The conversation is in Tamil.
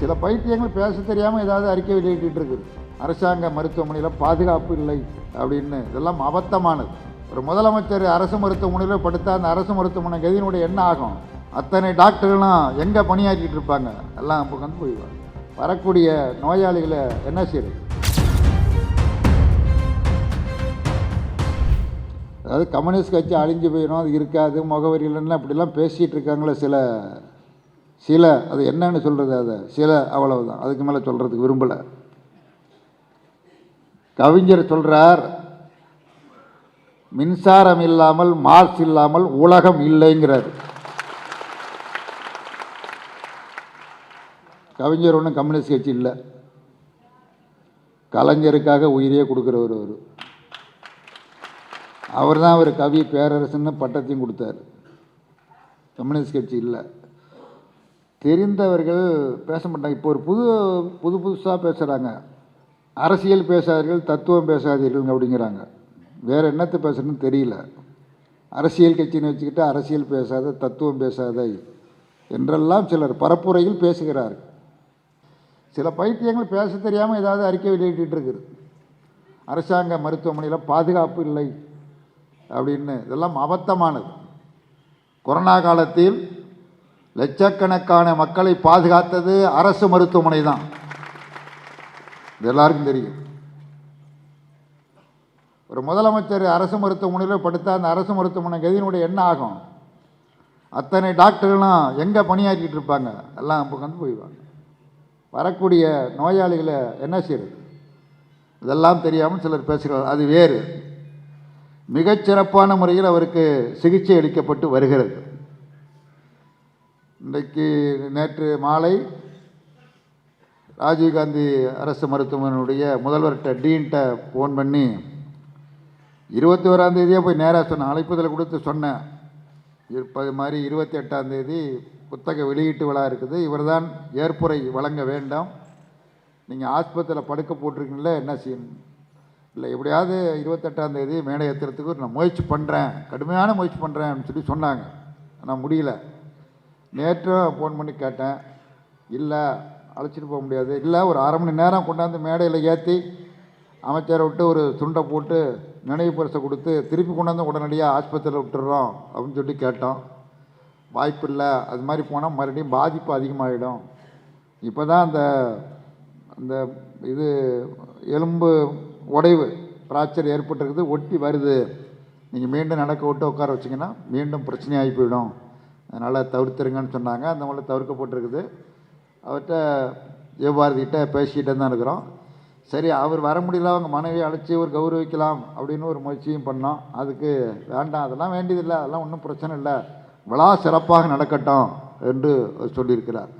சில பைத்தியங்கள் பேச தெரியாமல் ஏதாவது அறிக்கை வெளியிட்டு இருக்குது. அரசாங்க மருத்துவமனையில் பாதுகாப்பு இல்லை அப்படின்னு. இதெல்லாம் அபத்தமானது. ஒரு முதலமைச்சர் அரசு மருத்துவமனையில் படுத்தா அந்த அரசு மருத்துவமனை கதியினுடைய என்ன ஆகும்? அத்தனை டாக்டர்லாம் எங்கே பணியாற்றிட்டு இருப்பாங்க? எல்லாம் இப்போ வந்து போயிடுவாங்க. வரக்கூடிய நோயாளிகளை என்ன செய்யுது அதாவது கம்யூனிஸ்ட் கட்சி அழிஞ்சு போயிடும் அது இருக்காது முகவரி இல்லைன்னா அப்படிலாம் பேசிகிட்டு இருக்காங்களே சில சில அது என்னன்னு சொல்கிறது அதை. சில அவ்வளவுதான். அதுக்கு மேலே சொல்கிறதுக்கு விரும்பலை. கவிஞர் சொல்கிறார் மின்சாரம் இல்லாமல் மார்ஸ் இல்லாமல் உலகம் இல்லைங்கிறார். கவிஞர் ஒன்றும் கம்யூனிஸ்ட் கட்சி இல்லை. கலைஞருக்காக உயிரையே கொடுக்குறவர் அவர். அவர் தான் அவர் கவி பேரரசுன்னு பட்டத்தையும் கொடுத்தார். கம்யூனிஸ்ட் கட்சி இல்லை. தெரிந்தவர்கள் பேச மாட்டாங்க. இப்போ ஒரு புது புது புதுசாக பேசுகிறாங்க அரசியல் பேசாதீர்கள் தத்துவம் பேசாதீர்கள் அப்படிங்கிறாங்க. வேறு என்னத்தை பேசுகிறேன்னு தெரியல. அரசியல் கட்சின்னு வச்சுக்கிட்டு அரசியல் பேசாத தத்துவம் பேசாத என்றெல்லாம் சிலர் பரப்புரையில் பேசுகிறார்கள் சில பைத்தியங்கள் பேச தெரியாமல் ஏதாவது அறிக்கை வெளியிட்டு இருக்குது. அரசாங்க மருத்துவமனையில் பாதுகாப்பு இல்லை அப்படின்னு. இதெல்லாம் அபத்தமானது. கொரோனா காலத்தில் லட்சக்கணக்கான மக்களை பாதுகாத்தது அரசு மருத்துவமனை தான். இது எல்லாருக்கும் தெரியும். ஒரு முதலமைச்சர் அரசு மருத்துவமனையில் படுத்தா அந்த அரசு மருத்துவமனை கதியினுடைய என்ன ஆகும். அத்தனை டாக்டர்களும் எங்கே பணியாற்றிட்டு இருப்பாங்க? எல்லாம் இப்போ வந்து போயிடுவாங்க. வரக்கூடிய நோயாளிகளை என்ன செய்கிறது இதெல்லாம் தெரியாமல் சிலர் பேசுகிறார். அது வேறு. மிகச்சிறப்பான முறையில் அவருக்கு சிகிச்சை அளிக்கப்பட்டு வருகிறது. இன்றைக்கு நேற்று மாலை ராஜீவ்காந்தி அரசு மருத்துவமனையுடைய முதல்வர்கிட்ட டீன்ட்ட ஃபோன் பண்ணி இருபத்தி ஓராந்தேதியே போய் நேராக சொன்னேன் அழைப்புதல் கொடுத்து சொன்னேன். இருப்பது மாதிரி இருபத்தி எட்டாந்தேதி புத்தக வெளியீட்டு விழா இருக்குது இவர்தான் ஏற்புரை வழங்க வேண்டாம். நீங்கள் ஆஸ்பத்திரியில் படுக்க போட்டிருக்கீங்களே என்ன செய்யணும் இல்லை எப்படியாவது இருபத்தெட்டாந்தேதி மேடை ஏற்றுறதுக்கு நான் முயற்சி பண்ணுறேன் கடுமையான முயற்சி பண்ணுறேன் சொல்லி சொன்னாங்க. ஆனால் முடியல. நேற்றும் ஃபோன் பண்ணி கேட்டேன். இல்லை அழைச்சிட்டு போக முடியாது. இல்லை ஒரு அரை மணி நேரம் கொண்டாந்து மேடையில் ஏற்றி அமைச்சரை விட்டு ஒரு துண்டை போட்டு நினைவு பரிசை கொடுத்து திருப்பி கொண்டாந்து உடனடியாக ஆஸ்பத்திரியில் விட்டுறோம் அப்படின்னு சொல்லி கேட்டோம். வாய்ப்பு இல்லை. அது மாதிரி போனால் மறுபடியும் பாதிப்பு அதிகமாகிடும் இப்போ தான் அந்த அந்த இது எலும்பு உடைவு ஃப்ராக்சர் ஏற்பட்டிருக்குது ஒட்டி வருது. நீங்கள் மீண்டும் நடக்க விட்டு உட்கார வச்சிங்கன்னா மீண்டும் பிரச்சனையாகி போயிடும். அதனால் தவிர்த்துருங்கன்னு சொன்னாங்க. அந்த மாதிரி தவிர்க்கப்பட்டிருக்குது. அவர்கிட்ட ஜெயபாரதிகிட்ட பேசிக்கிட்டே தான் இருக்கிறோம். சரி அவர் வர முடியல அவங்க மனைவியை அழைச்சி ஒரு கௌரவிக்கலாம் அப்படின்னு ஒரு முயற்சியும் பண்ணோம். அதுக்கு வேண்டாம் அதெல்லாம் வேண்டியதில்லை அதெல்லாம் ஒன்றும் பிரச்சனை இல்லை. விழா சிறப்பாக நடக்கட்டும் என்று சொல்லியிருக்கிறார்.